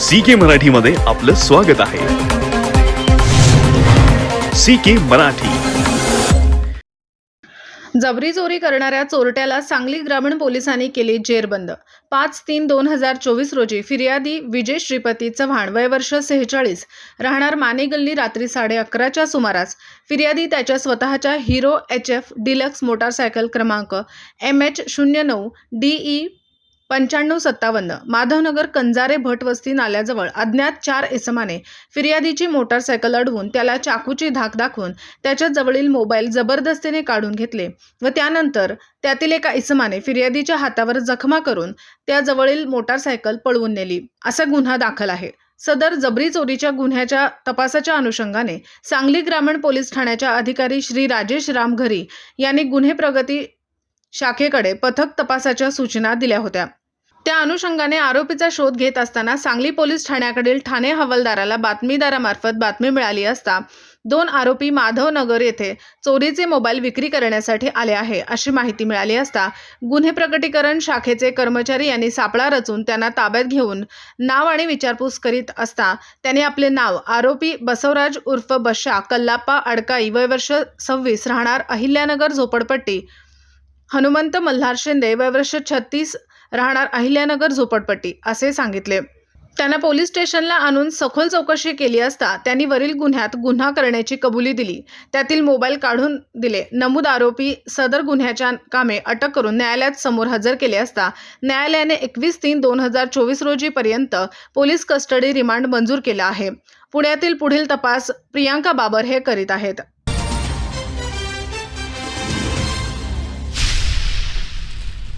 C के मराठीमध्ये आपलं स्वागत आहे. C K Marathi. जबरी चोरी करणाऱ्या चोरट्याला सांगली ग्रामीण पोलिसांनी केली जेरबंद. पाच तीन दोन हजार चोवीस रोजी फिर्यादी विजय श्रीपती चव्हाण वय वर्ष सेहेचाळीस राहणार माने गल्ली रात्री साडे अकराच्या सुमारास. फिर्यादी त्याच्या स्वतःच्या Hero H F Deluxe motorcycle क्रमांक एम एच शून्य नऊ डी ई पंच्याण्णव सत्तावन्न. माधवनगर कंजारे भटवस्ती नाल्याजवळ अज्ञात चार इसमाने फिर्यादीची मोटारसायकल अडवून त्याला चाकूची धाक दाखवून त्याच्या जवळील मोबाईल जबरदस्तीने काढून घेतले व त्यानंतर त्यातील एका इसमाने फिर्यादीच्या हातावर जखमा करून त्याजवळील मोटारसायकल पळवून नेली. असा गुन्हा दाखल आहे. सदर जबरी चोरीच्या गुन्ह्याच्या तपासाच्या अनुषंगाने सांगली ग्रामीण पोलीस ठाण्याच्या अधिकारी श्री राजेश रामघरी यांनी गुन्हे प्रगती शाखेकडे पथक तपासाच्या सूचना दिल्या होत्या. त्या अनुषंगाने आरोपीचा शोध घेत असताना सांगली पोलीस ठाण्याकडील ठाणे हवालदाराला बातमीदारामार्फत बातमी मिळाली असता दोन आरोपी माधवनगर येथे चोरीचे मोबाईल विक्री करण्यासाठी आले आहे अशी माहिती मिळाली असता गुन्हे प्रकटीकरण शाखेचे कर्मचारी यांनी सापळा रचून त्यांना ताब्यात घेऊन नाव आणि विचारपूस करीत असता त्यांनी आपले नाव आरोपी बसवराज उर्फ बशा कल्लाप्पा अडकाई वय वर्ष सव्वीस राहणार अहिल्यानगर झोपडपट्टी हनुमंत मल्हार शिंदे वय वर्ष छत्तीस राहणार अहिल्यानगर झोपडपट्टी असे सांगितले. त्यांना पोलीस स्टेशनला आणून सखोल चौकशी केली असता त्यांनी वरील गुन्ह्यात गुन्हा करण्याची कबुली दिली. त्यातील मोबाईल काढून दिले. नमूद आरोपी सदर गुन्ह्याच्या कामे अटक करून न्यायालयात समोर हजर केले असता न्यायालयाने एकवीस तीन दोन हजार चोवीस रोजीपर्यंत पोलीस कस्टडी रिमांड मंजूर केला आहे. पुण्यातील पुढील तपास प्रियांका बाबर हे करीत आहेत.